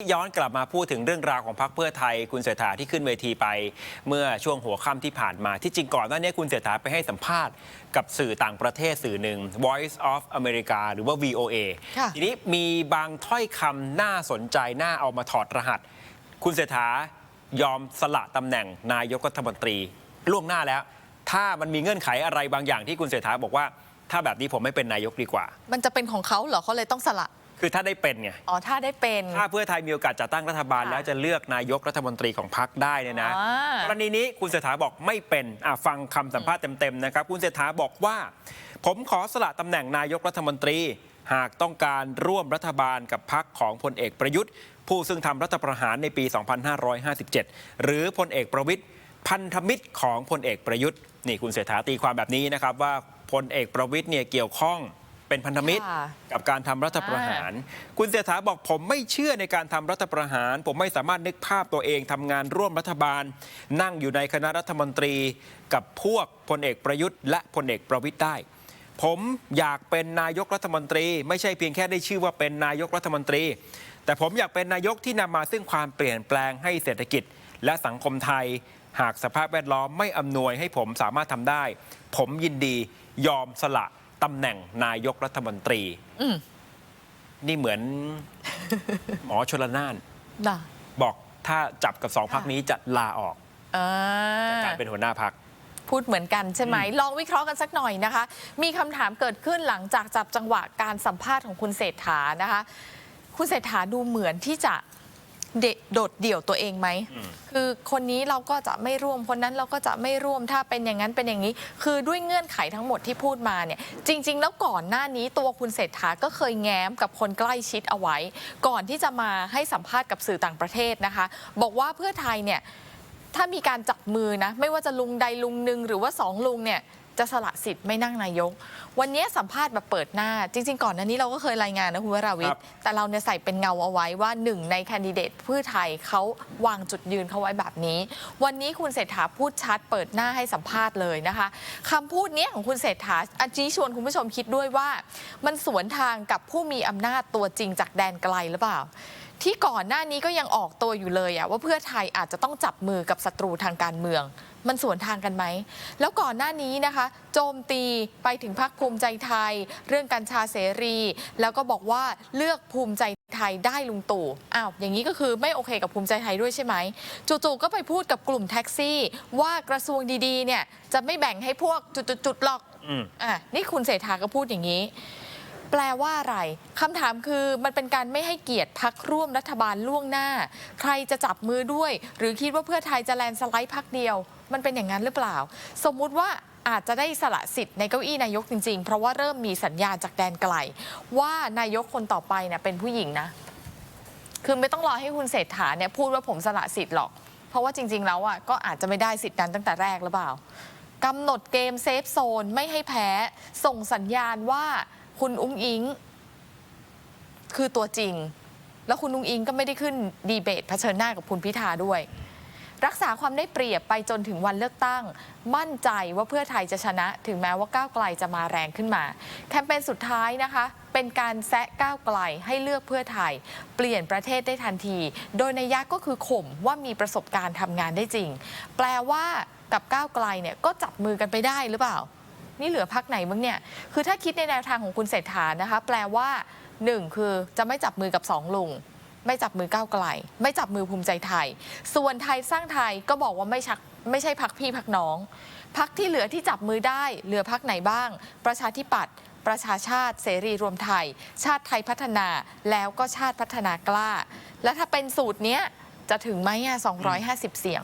ย้อนกลับมาพูดถึงเรื่องราวของพรรคเพื่อไทย คุณเศรษฐาที่ขึ้นเวทีไป เมื่อช่วงหัวค่ำที่ผ่านมาที่จริงก่อนหน้านี้คุณเศรษฐาไปให้สัมภาษณ์กับสื่อต่างประเทศสื่อหนึ่ง Voice of America หรือว่า VOA ค่ะทีนี้มีบางถ้อยคำน่าสนใจน่าเอามาถอดรหัส คุณเศรษฐายอมสละตำแหน่งนายกรัฐมนตรีล่วงหน้าแล้ว ถ้ามันมีเงื่อนไขอะไรบางอย่างที่คุณเศรษฐาบอกว่า ถ้าแบบนี้ผมไม่เป็นนายกดีกว่า มันจะเป็นของเขาเหรอเขาเลยต้องสละ คือถ้าได้เป็นไงอ๋อถ้าได้เป็น ถ้าเพื่อไทยมีโอกาสจัดตั้งรัฐบาล ค่ะแล้วจะเลือกนายกรัฐมนตรีของพรรคได้เนี่ยนะอ่ากรณีนี้คุณเศรษฐาบอกไม่เป็นอะฟังคำสัมภาษณ์เต็มๆนะครับ คุณเศรษฐาบอกว่า ผมขอสละตำแหน่งนายกรัฐมนตรี หากต้องการร่วมรัฐบาลกับพรรคของพลเอกประยุทธ์ ผู้ซึ่งทำรัฐประหารในปี 2557 หรือพลเอกประวิทย์พันธมิตรของพลเอกประยุทธ์นี่คุณเศรษฐาตีความแบบนี้นะครับว่าพลเอกประวิทย์เนี่ยเกี่ยวข้อง เป็นพันธมิตรค่ะ กับการทำรัฐประหาร คุณเศรษฐาบอกผมไม่เชื่อในการทำรัฐประหาร ผมไม่สามารถนึกภาพตัวเองทำงานร่วมรัฐบาล นั่งอยู่ในคณะรัฐมนตรี กับพวกพลเอกประยุทธ์และพลเอกประวิทย์ได้ ผมอยากเป็นนายกรัฐมนตรี ไม่ใช่เพียงแค่ได้ชื่อว่าเป็นนายกรัฐมนตรี แต่ผมอยากเป็นนายกที่นำมาซึ่งความเปลี่ยนแปลงให้เศรษฐกิจ และสังคมไทย หากสภาพแวดล้อมไม่อำนวยให้ผมสามารถทำได้ ผมยินดียอมสละ ตำแหน่งนายกรัฐมนตรี อืมนี่เหมือนหมอชลนาน น่ะบอกถ้าจับกับสองพักค่ะนี้จะลาออกอ่าจากการเป็นหัวหน้าพัก พูดเหมือนกันใช่ไหม ลองวิเคราะห์กันสักหน่อยนะคะ มีคำถามเกิดขึ้นหลังจากจับจังหวะการสัมภาษณ์ของคุณเศรษฐานะคะ คุณเศรษฐาดูเหมือนที่จะ เดโดดเดี่ยวตัวเองไหม คือคนนี้เราก็จะไม่ร่วม คนนั้นเราก็จะไม่ร่วม ถ้าเป็นอย่างนั้นเป็นอย่างนี้ คือด้วยเงื่อนไขทั้งหมดที่พูดมาเนี่ย จริง ๆ แล้วก่อนหน้านี้ตัวคุณเศรษฐาก็เคยแง้มกับคนใกล้ชิดเอาไว้ ก่อนที่จะมาให้สัมภาษณ์กับสื่อต่างประเทศนะคะ บอกว่าเพื่อไทยเนี่ย ถ้ามีการจับมือนะ ไม่ว่าจะลุงใดลุงหนึ่งหรือว่าสองลุงเนี่ย จะสละสิทธิ์ไม่นั่งนายก วันนี้สัมภาษณ์แบบเปิดหน้า จริง ๆ ก่อนหน้านี้เราก็เคยรายงานนะคุณวราวิทครัย์บแต่เราเนี่ยใส่เป็นเงาเอาไว้ว่าหนึ่งในแคนดิเดตเพื่อไทยเขาวางจุดยืนเขาไว้แบบนี้ วันนี้คุณเศรษฐาพูดชัด เปิดหน้าให้สัมภาษณ์เลยนะคะคำพูดเนี้ยของคุณเศรษฐาอันนี้ชวนคุณผู้ชมคิดด้วยว่า มันสวนทางกับผู้มีอำนาจตัวจริงจากแดนไกลหรือเปล่า ที่ก่อนหน้านี้ก็ยังออกตัวอยู่เลยอะว่าเพื่อไทยอาจจะต้องจับมือกับศัตรูทางการเมือง มันสวนทางกันไหม แล้วก่อนหน้านี้นะคะ โจมตีไปถึงพรรคภูมิใจไทย เรื่องกัญชาเสรี แล้วก็บอกว่าเลือกภูมิใจไทยได้ลุงตู่อ้าวอย่างนี้ก็คือไม่โอเคกับภูมิใจไทยด้วยใช่ไหมจู่ๆก็ไปพูดกับกลุ่มแท็กซี่ ว่ากระทรวงดีๆเนี่ยจะไม่แบ่งให้พวกจุดๆๆหรอกอืมอะนี่คุณเศรษฐาก็พูดอย่างนี้ แปลว่าอะไรคำถามคือมันเป็นการไม่ให้เกียรติพักร่วมรัฐบาลล่วงหน้า ใครจะจับมือด้วย หรือคิดว่าเพื่อไทยจะแลนด์สไลด์พักเดียว มันเป็นอย่างนั้นหรือเปล่า สมมุติว่าอาจจะได้สละสิทธิ์ในเก้าอี้นายกจริงๆ เพราะว่าเริ่มมีสัญญาณจากแดนไกล ว่านายกคนต่อไปเนี่ยเป็นผู้หญิงนะ คือไม่ต้องรอให้คุณเศรษฐาเนี่ยพูดว่าผมสละสิทธิ์หรอก เพราะว่าจริง ๆ แล้วอะก็อาจจะไม่ได้สิทธิ์นั้นตั้งแต่แรกหรือเปล่ากำหนดเกมเซฟโซนไม่ให้แพ้ ส่งสัญญาณว่า คุณอุ้งอิง คือตัวจริง แล้วคุณอุ้งอิงก็ไม่ได้ขึ้นดีเบตเผชิญหน้ากับคุณพิธาด้วย รักษาความได้เปรียบไปจนถึงวันเลือกตั้ง มั่นใจว่าเพื่อไทยจะชนะ ถึงแม้ว่าก้าวไกลจะมาแรงขึ้นมา แคมเปญสุดท้ายนะคะ เป็นการแซะก้าวไกลให้เลือกเพื่อไทย เปลี่ยนประเทศได้ทันที โดยในยยะก็คือข่มว่ามีประสบการณ์ทำงานได้จริง แปลว่ากับก้าวไกลเนี่ยก็จับมือกันไปได้หรือเปล่า นี่เหลือพักไหนบ้างเนี่ย คือถ้าคิดในแนวทางของคุณเศรษฐานะคะ แปลว่าหนึ่งคือจะไม่จับมือกับสองลุงไม่จับมือก้าวไกล ไม่จับมือภูมิใจไทย ส่วนไทยสร้างไทยก็บอกว่าไม่ชักไม่ใช่พักพี่พักน้องพักที่เหลือที่จับมือได้เหลือพักไหนบ้าง ประชาธิปัตย์ประชาชาติเสรีรวมไทย ชาติไทยพัฒนา แล้วก็ชาติพัฒนากล้า และถ้าเป็นสูตรเนี้ยจะถึงไหมอะ250 เสียง